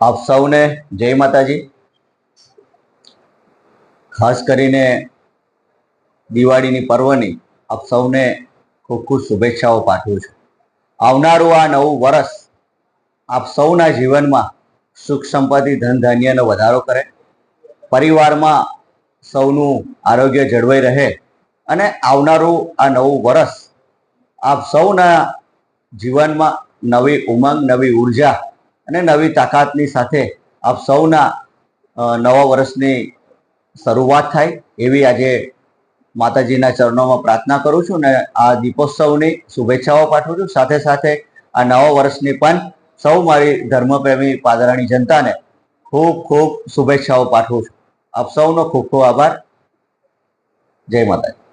આપ સૌને જય માતાજી. ખાસ કરીને દિવાળીની પર્વની આપ સૌને ખૂબ ખૂબ શુભેચ્છાઓ પાઠવું છું. આવનારું આ નવું વર્ષ આપ સૌના જીવનમાં સુખ સંપત્તિ, ધન ધાન્યનો વધારો કરે. પરિવારમાં સૌનું આરોગ્ય જળવાઈ રહે અને આવનારું આ નવું વર્ષ આપ સૌના જીવનમાં નવી ઉમંગ, નવી ઊર્જા અને નવી તાકાતની સાથે આપ સૌના નવા વર્ષની શરૂઆત થાય એવી આજે માતાજીના ચરણોમાં પ્રાર્થના કરું છું અને આ દીપોત્સવની શુભેચ્છાઓ પાઠવું છું. સાથે સાથે આ નવા વર્ષની પણ સૌ મારી ધર્મપ્રેમી પાદરાની જનતાને ખૂબ ખૂબ શુભેચ્છાઓ પાઠવું છું. આપ સૌનો ખૂબ ખૂબ આભાર. જય માતાજી.